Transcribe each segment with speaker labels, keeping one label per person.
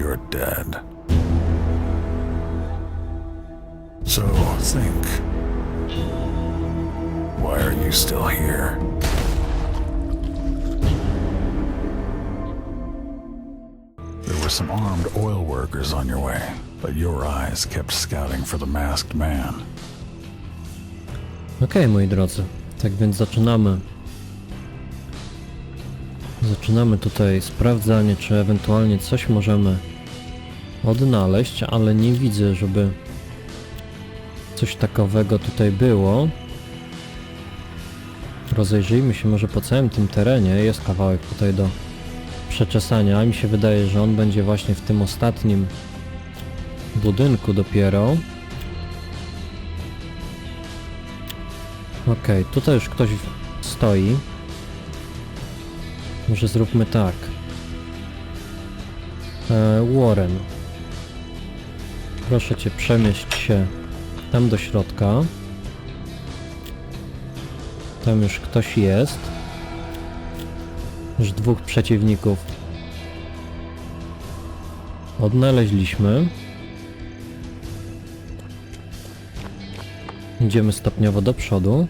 Speaker 1: you're dead. So think. Why are you still here? There were some armed oil workers on your way, but your eyes kept scouting for the masked man.
Speaker 2: Okej, moi drodzy. Tak więc zaczynamy. Zaczynamy tutaj sprawdzanie, czy ewentualnie coś możemy odnaleźć, ale nie widzę, żeby coś takowego tutaj było. Rozejrzyjmy się może po całym tym terenie. Jest kawałek tutaj do przeczesania. Mi się wydaje, że on będzie właśnie w tym ostatnim budynku dopiero. Okej, tutaj już ktoś stoi. Może zróbmy tak. E, Warren. Proszę cię przemieść się tam do środka. Tam już ktoś jest. Już dwóch przeciwników odnaleźliśmy. Idziemy stopniowo do przodu.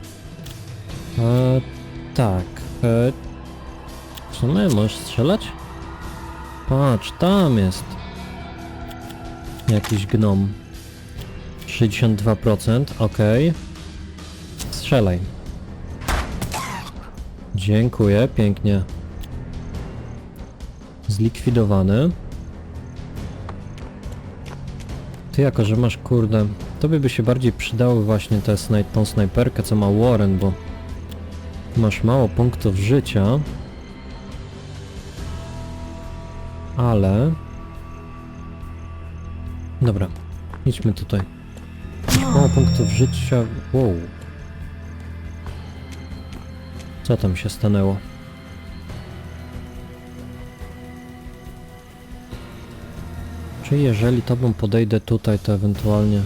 Speaker 2: E, tak. E, czy my możesz strzelać? Patrz, tam jest. Jakiś gnom. 62%, ok. Strzelaj. Dziękuję, pięknie. Zlikwidowany. Ty jako, że masz kurde... Tobie by się bardziej przydały właśnie tę snaj tą snajperkę, co ma Warren, bo masz mało punktów życia. Ale... Dobra, idźmy tutaj. Mało punktów życia... Wow. Co tam się stanęło? Czy jeżeli tobą podejdę tutaj, to ewentualnie...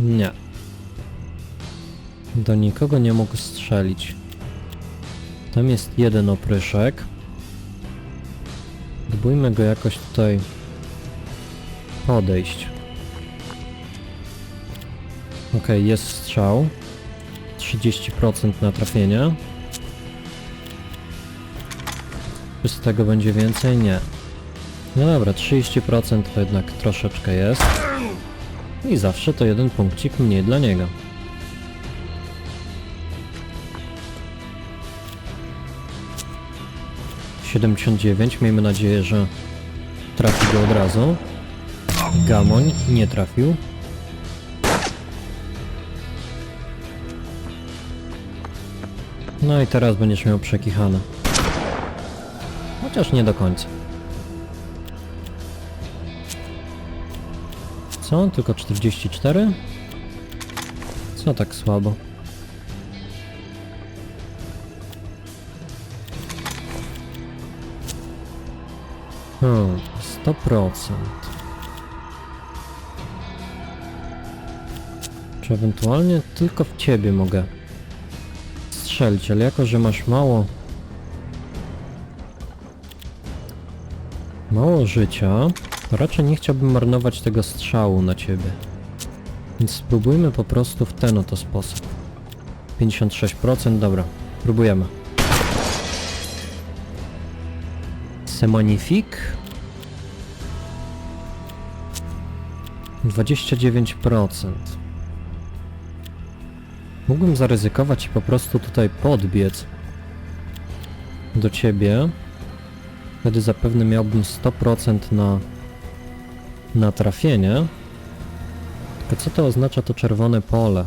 Speaker 2: Nie. Do nikogo nie mógł strzelić. Tam jest jeden opryszek. Próbujmy go jakoś tutaj podejść. Ok, jest strzał. 30% na trafienie. Czy z tego będzie więcej? Nie. No dobra, 30% to jednak troszeczkę jest. I zawsze to jeden punkcik mniej dla niego. Siedemdziesiąt dziewięć. Miejmy nadzieję, że trafi go od razu. Gamoń nie trafił. No i teraz będziesz miał przekichane. Chociaż nie do końca. Co? Tylko 44? Co tak słabo? Hmm, 100%. Czy ewentualnie tylko w ciebie mogę strzelić, ale jako, że masz mało... Mało życia, to raczej nie chciałbym marnować tego strzału na ciebie. Więc spróbujmy po prostu w ten oto sposób. 56%, dobra. Próbujemy. Semanifik. 29%. Mógłbym zaryzykować i po prostu tutaj podbiec do ciebie. Wtedy zapewne miałbym 100% na, na trafienie. Tylko co to oznacza to czerwone pole?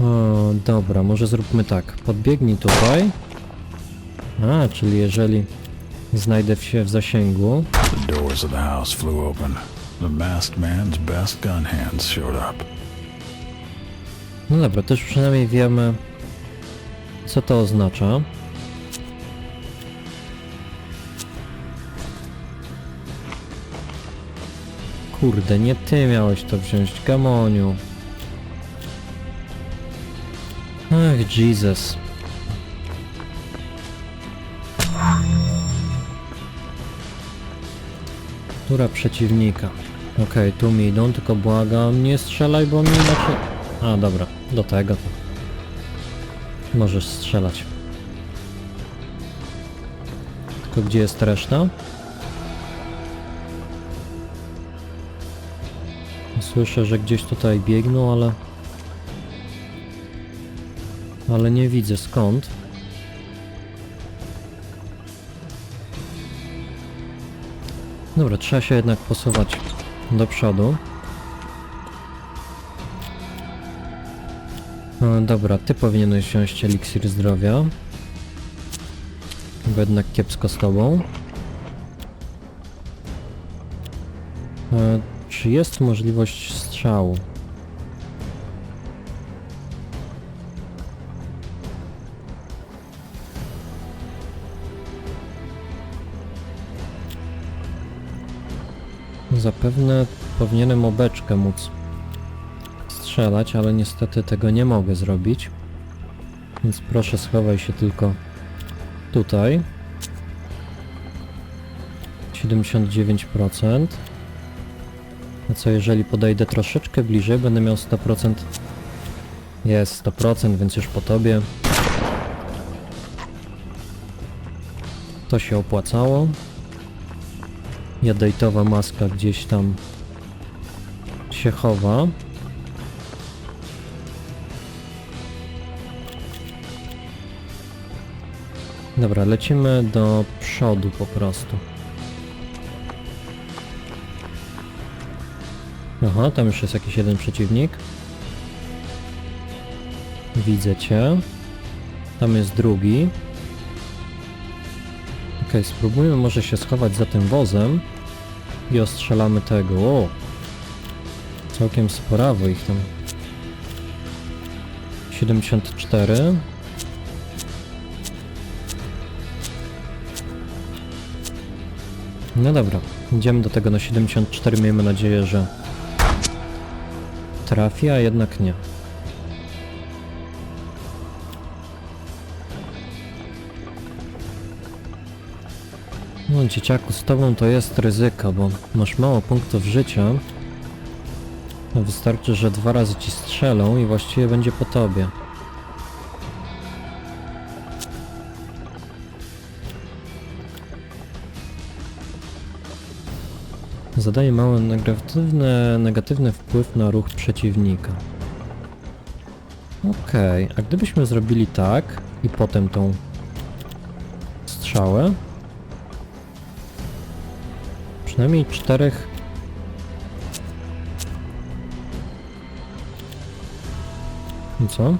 Speaker 2: O, dobra, może zróbmy tak. Podbiegnij tutaj. A, czyli jeżeli znajdę się w zasięgu,
Speaker 1: The doors of the house flew open. The masked man's best gun hands showed up.
Speaker 2: No dobra, też przynajmniej wiemy, co to oznacza. Kurde, nie ty miałeś to wziąć, Gamoniu. Ach, Jesus. Tura przeciwnika. Okej, tu mi idą, tylko błagam, nie strzelaj, bo mi inaczej... A, dobra, do tego to. Możesz strzelać. Tylko gdzie jest reszta? Słyszę, że gdzieś tutaj biegną, ale... Ale nie widzę skąd. Dobra, trzeba się jednak posuwać do przodu. No, dobra, ty powinieneś wziąć eliksir zdrowia. Bo jednak kiepsko z tobą. E, czy jest możliwość strzału? Zapewne powinienem obeczkę móc strzelać, ale niestety tego nie mogę zrobić. Więc proszę schowaj się tylko tutaj. 79%. A co jeżeli podejdę troszeczkę bliżej, będę miał 100%. Jest 100%, więc już po tobie. To się opłacało. Jadejtowa maska gdzieś tam się chowa. Dobra, lecimy do przodu po prostu. Aha, tam już jest jakiś jeden przeciwnik. Widzę cię. Tam jest drugi. Okej, spróbujmy może się schować za tym wozem i ostrzelamy tego. O! Całkiem sporawo ich tam. 74. No dobra, idziemy do tego na 74, miejmy nadzieję, że trafi, a jednak nie. No dzieciaku, z tobą to jest ryzyko, bo masz mało punktów życia. Wystarczy, że dwa razy ci strzelą i właściwie będzie po tobie. Zadaje mały negatywny, negatywny wpływ na ruch przeciwnika. Okej, a gdybyśmy zrobili tak i potem tą strzałę? Przynajmniej czterech co?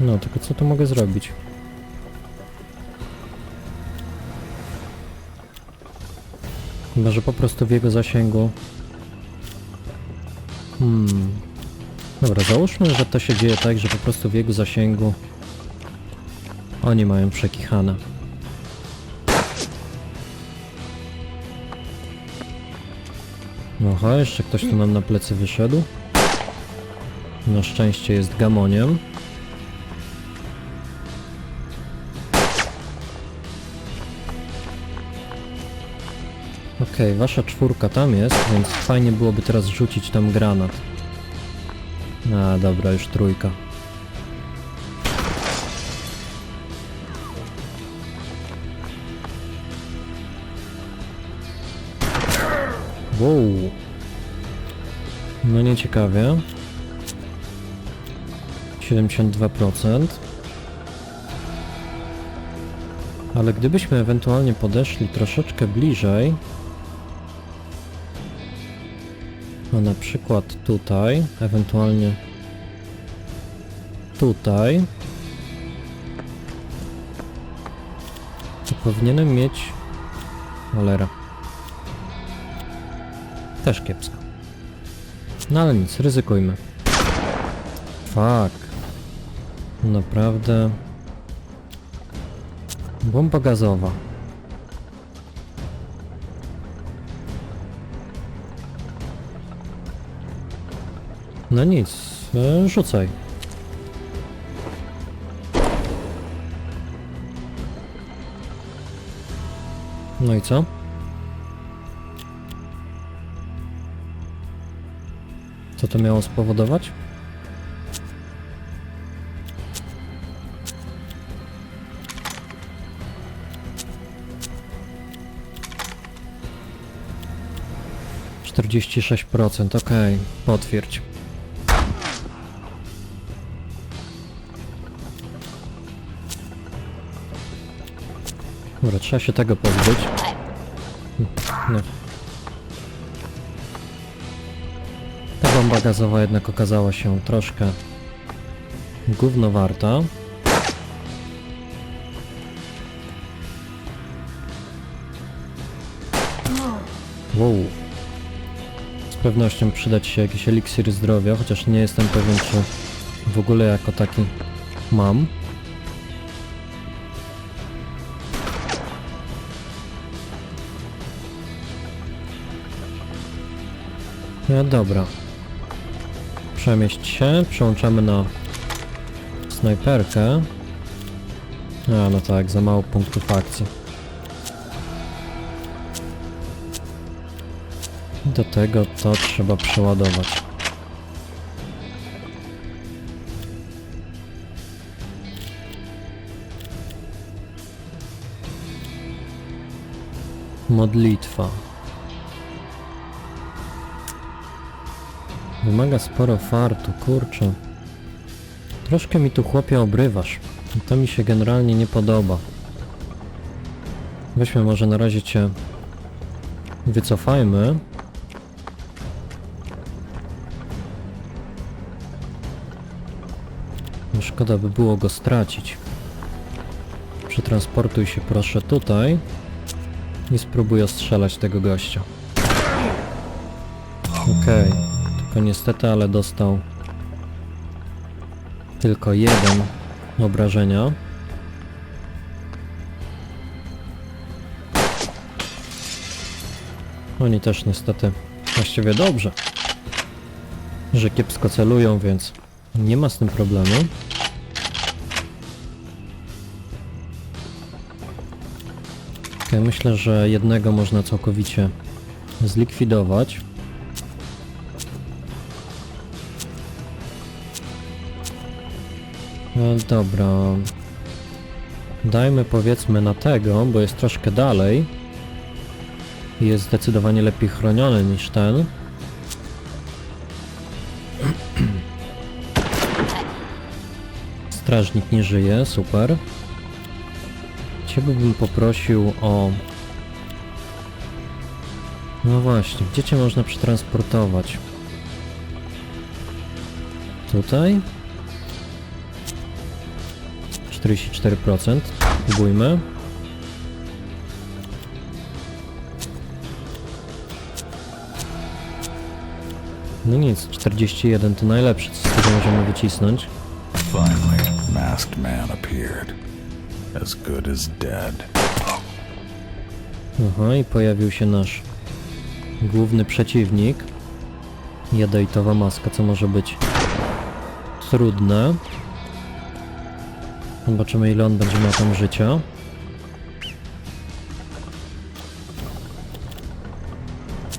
Speaker 2: No, tylko co tu mogę zrobić? Chyba, że po prostu w jego zasięgu. Hmm. Dobra, załóżmy, że to się dzieje tak, że po prostu w jego zasięgu oni mają przekichane. Oho, jeszcze ktoś tu nam na plecy wyszedł. Na szczęście jest gamoniem. Okej, wasza czwórka tam jest, więc fajnie byłoby teraz rzucić tam granat. A, dobra, już trójka. Wow. No nieciekawie. 72%. Ale gdybyśmy ewentualnie podeszli troszeczkę bliżej, a na przykład tutaj, ewentualnie tutaj, to powinienem mieć... Cholera. Też kiepsko. No ale nic, ryzykujmy. Fuck. Naprawdę. Bomba gazowa. No nic, e, rzucaj. No i co? Co to miało spowodować? Czterdzieści sześć procent, okej, potwierdź. Dobra, trzeba się tego pozbyć. No. Ta bomba gazowa jednak okazała się troszkę gówno warta. Wow. Z pewnością przydać się jakiś eliksir zdrowia, chociaż nie jestem pewien, czy w ogóle jako taki mam. No dobra. Przemieść się, przełączamy na snajperkę. A no tak, za mało punktów akcji. Do tego to trzeba przeładować. Modlitwa. Wymaga sporo fartu, kurczę. Troszkę mi tu chłopie obrywasz. To mi się generalnie nie podoba. Weźmy może na razie cię wycofajmy. No Szkoda by było go stracić. Przetransportuj się proszę tutaj i spróbuj ostrzelać tego gościa. Okej, tylko niestety, ale dostał tylko jeden obrażenia. Oni też niestety właściwie dobrze, że kiepsko celują, więc nie ma z tym problemu. Okay, myślę, że jednego można całkowicie zlikwidować. No dobra. Dajmy powiedzmy na tego, bo jest troszkę dalej. Jest zdecydowanie lepiej chroniony niż ten. Strażnik nie żyje, super. Ciebie bym poprosił o... No właśnie, gdzie cię można przetransportować? Tutaj? 44%. Próbujmy. No nic, 41 to najlepsze, co z tego możemy wycisnąć.
Speaker 1: Finally, masked man appeared. As good as dead.
Speaker 2: Aha, i pojawił się nasz główny przeciwnik. Jadejtowa maska, co może być trudne. Zobaczymy ile on będzie miał tam życia.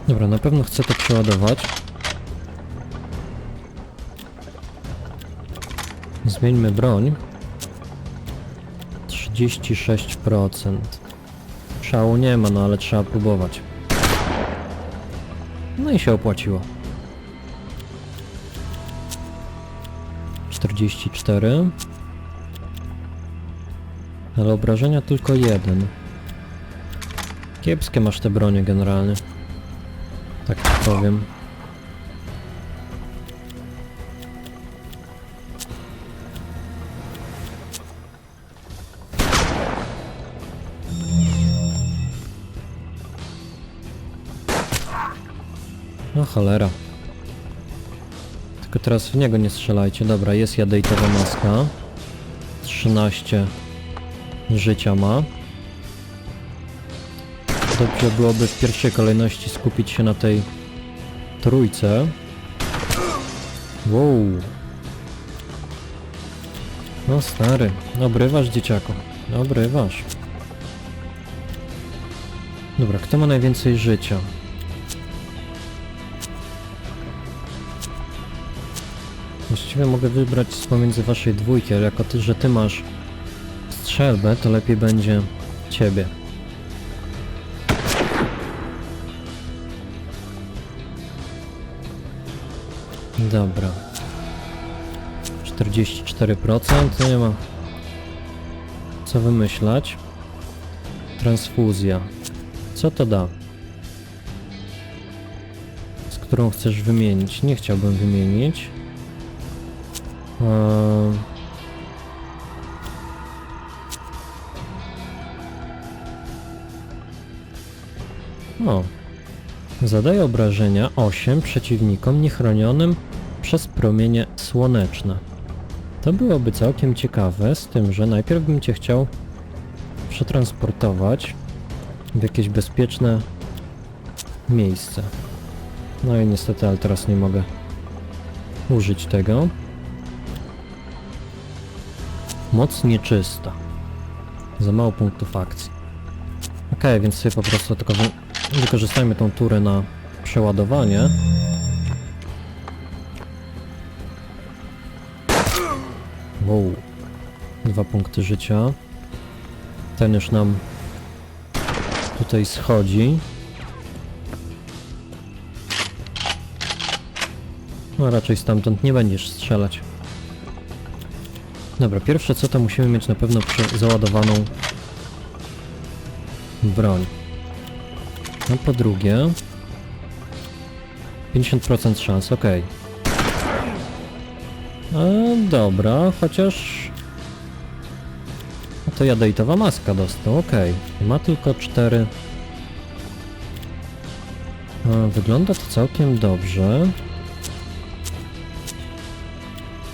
Speaker 2: Dobra, na pewno chcę to przeładować. Zmieńmy broń. 36%. Szału nie ma, no ale trzeba próbować. No i się opłaciło. 44. Ale obrażenia tylko jeden. Kiepskie masz te bronie generalnie. Tak powiem. No cholera. Tylko teraz w niego nie strzelajcie. Dobra, jest jadejtowa maska. 13 życia ma. Dobrze byłoby w pierwszej kolejności skupić się na tej trójce. Wow. No stary, obrywasz dzieciaku. Obrywasz. Dobra, kto ma najwięcej życia? Właściwie mogę wybrać z pomiędzy waszej dwójki, ale jako ty, że ty masz strzelbę, to lepiej będzie ciebie. Dobra. 44%, to nie ma co wymyślać. Transfuzja. Co to da? Z którą chcesz wymienić? Nie chciałbym wymienić. Eee... O. Zadaje obrażenia 8 przeciwnikom niechronionym przez promienie słoneczne. To byłoby całkiem ciekawe, z tym, że najpierw bym cię chciał przetransportować w jakieś bezpieczne miejsce. No i niestety, ale teraz nie mogę użyć tego. Moc nieczysta. Za mało punktów akcji. Okej, więc sobie po prostu tylko wykorzystajmy tą turę na przeładowanie. Wow. Dwa punkty życia. Ten już nam tutaj schodzi. No raczej stamtąd nie będziesz strzelać. Dobra, pierwsze co to musimy mieć na pewno załadowaną broń. No po drugie 50% szans, ok. E, dobra, chociaż no to jadejtowa maska dostał, ok. Ma tylko 4 e, Wygląda to całkiem dobrze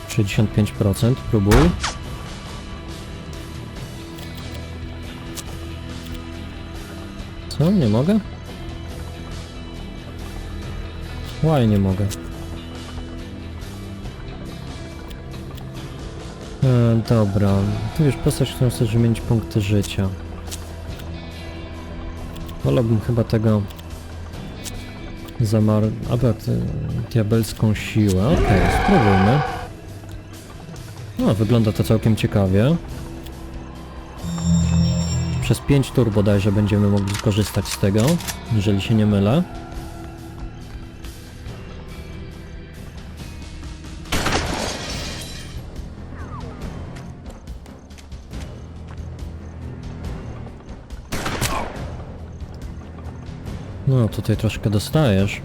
Speaker 2: 65% próbuj Co? Nie mogę? Why nie mogę? E, dobra, tu już postać, którą chcesz wymienić punkty życia. Wolałbym chyba tego zamar... ty- diabelską siłę. Okej, spróbujmy. No, wygląda to całkiem ciekawie. Przez 5 tur bodajże będziemy mogli skorzystać z tego, jeżeli się nie mylę. No, tutaj troszkę dostajesz.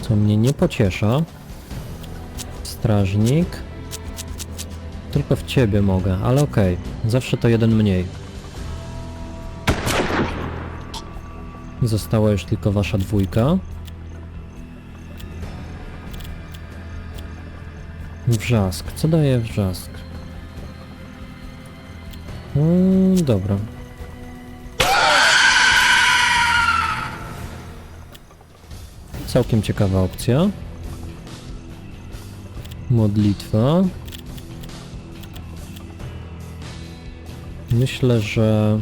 Speaker 2: Co mnie nie pociesza. Strażnik. Tylko w ciebie mogę, ale okej. Zawsze to jeden mniej. Została już tylko wasza dwójka. Wrzask. Co daje wrzask? Mm, dobra. Całkiem ciekawa opcja. Modlitwa. Myślę, że...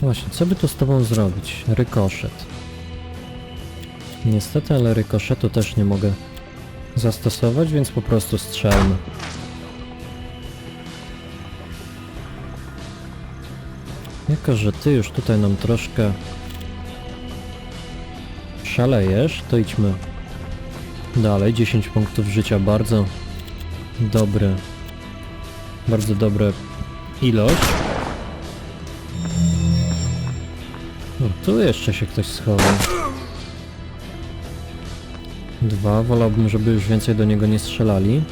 Speaker 2: Właśnie, co by tu z tobą zrobić? Rykoszet. Niestety, ale rykoszetu też nie mogę zastosować, więc po prostu strzelmy. Jako, że ty już tutaj nam troszkę szalejesz, to idźmy dalej. 10 punktów życia, bardzo dobry, bardzo dobra ilość. O, tu jeszcze się ktoś schował. Dwa, wolałbym, żeby już więcej do niego nie strzelali.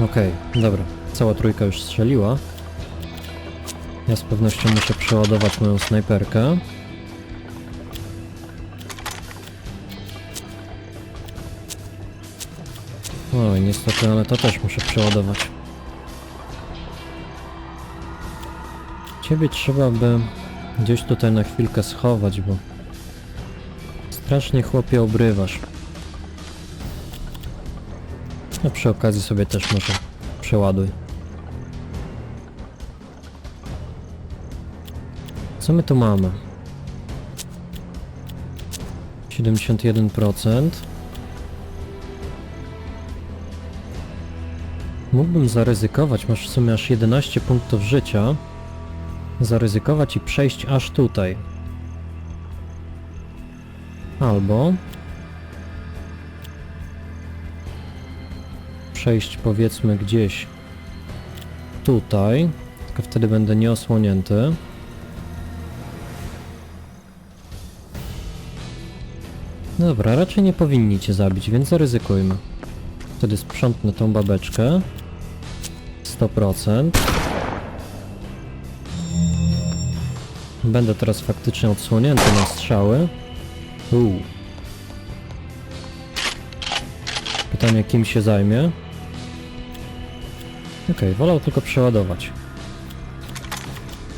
Speaker 2: Okej, dobra. Cała trójka już strzeliła. Ja z pewnością muszę przeładować moją snajperkę. Oj, niestety, ale to też muszę przeładować. Ciebie trzeba by gdzieś tutaj na chwilkę schować, bo strasznie chłopie obrywasz. No przy okazji sobie też może przeładuj. Co my tu mamy? 71%. Mógłbym zaryzykować, masz w sumie aż 11 punktów życia. Zaryzykować i przejść aż tutaj. Albo przejść powiedzmy gdzieś tutaj, tylko wtedy będę nieosłonięty. Dobra, raczej nie powinni cię zabić, więc zaryzykujmy. Wtedy sprzątnę tą babeczkę. 100%. Będę teraz faktycznie odsłonięty na strzały. Uuu. Pytanie, kim się zajmie. Okej, wolał tylko przeładować.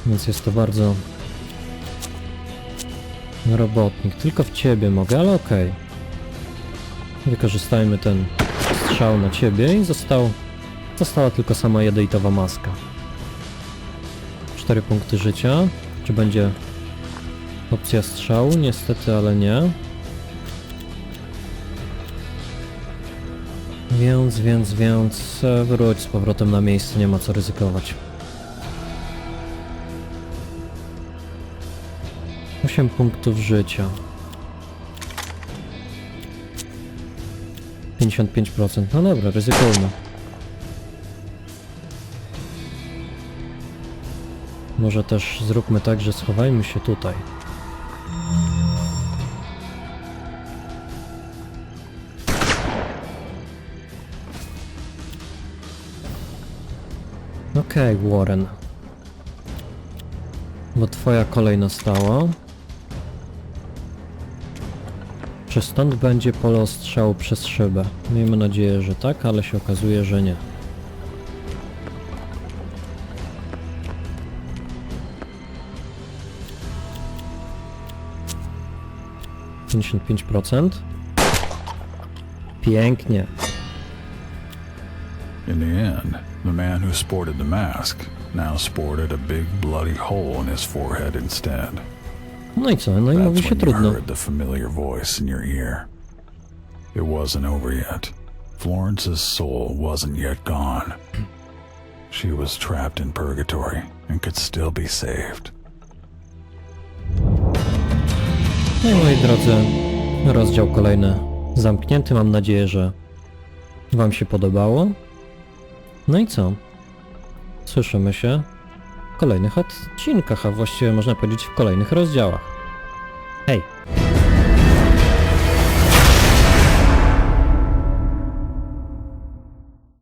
Speaker 2: Więc jest to bardzo... Robotnik. Tylko w ciebie mogę, ale okej. Wykorzystajmy ten strzał na ciebie i został... Została tylko sama jadeitowa maska. 4 punkty życia. Czy będzie opcja strzału? Niestety, ale nie. Więc, więc, więc e, wróć z powrotem na miejsce, nie ma co ryzykować. 8 punktów życia. 55%. No dobra, ryzykujmy. Może też zróbmy tak, że schowajmy się tutaj. Okej, Warren. Bo twoja kolej nastała. Czy stąd będzie pole ostrzału przez szybę? Miejmy nadzieję, że tak, ale się okazuje, że nie. Pięćdziesiąt pięć procent. Pięknie.
Speaker 1: In the end, the man who sported the mask now sported a big bloody hole in his forehead instead.
Speaker 2: No i co? No i mówi się trudno.
Speaker 1: It wasn't over yet. Florence's soul wasn't yet gone. She was trapped in purgatory and could still be saved.
Speaker 2: No i moi drodzy, rozdział kolejny zamknięty. Mam nadzieję, że Wam się podobało. No i co? Słyszymy się kolejnych odcinkach, a właściwie można powiedzieć w kolejnych rozdziałach. Hej!